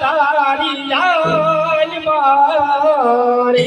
તારી મારે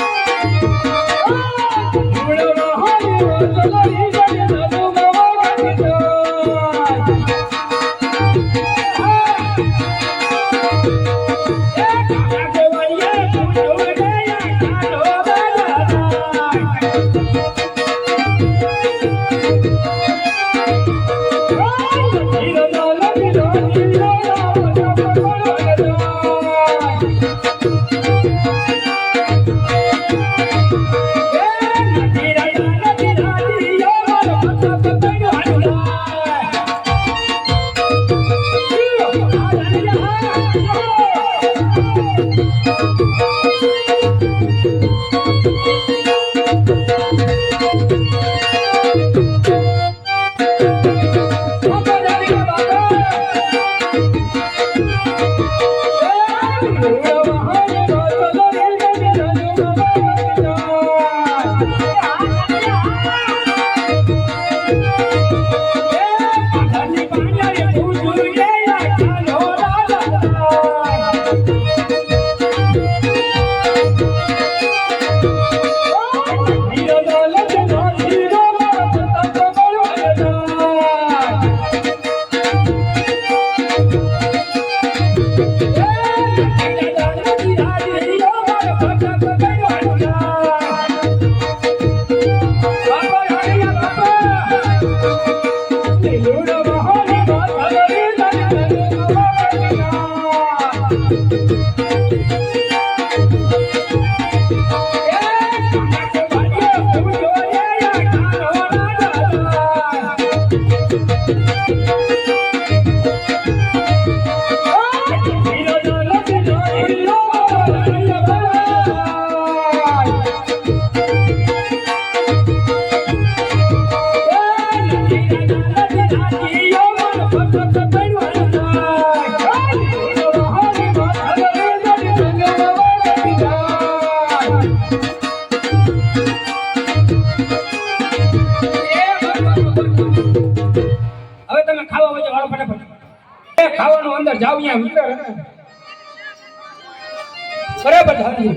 Thank you. Thank you. Thank you. તમે ખાવા વચ્ચે વાળો ફટાફટ. ખાવાનું અંદર જાવ અહીંયા અંદર બરાબર ધારી